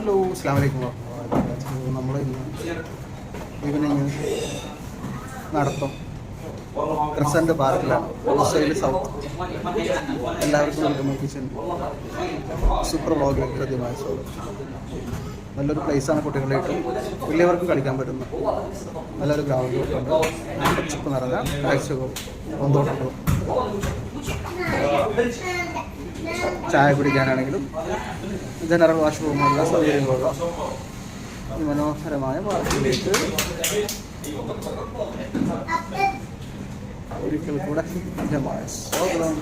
Hello അസ്സാം വലൈക്കും നമ്മൾ ഈവനിങ് നടത്തും. ക്രിസന്റ് പാർക്കിലാണ് ഹോസ്റ്റൈൽ സൗത്ത്. എല്ലാവർക്കും വെൽക്കം കിച്ചൻ സൂപ്പർ വ്ളോഗിലേക്ക് ഹൃദ്യമായ സ്വാഗതം. നല്ലൊരു പ്ലേസാണ് കുട്ടികളായിട്ടും വലിയവർക്കും കളിക്കാൻ പറ്റുന്നത് നല്ലൊരു ഗ്രൗണ്ട് ഉണ്ട്. പച്ചപ്പ് നിറഞ്ഞ കാഴ്ചകളും പൂന്തോട്ടങ്ങളും ചായ കുടിക്കാനാണെങ്കിലും ജനറൽ വാഷ്റൂമുള്ള സൗകര്യങ്ങളുള്ള മനോഹരമായ പാർക്കിലേക്ക് ഒരിക്കൽ കൂടെ. സ്വാഗതം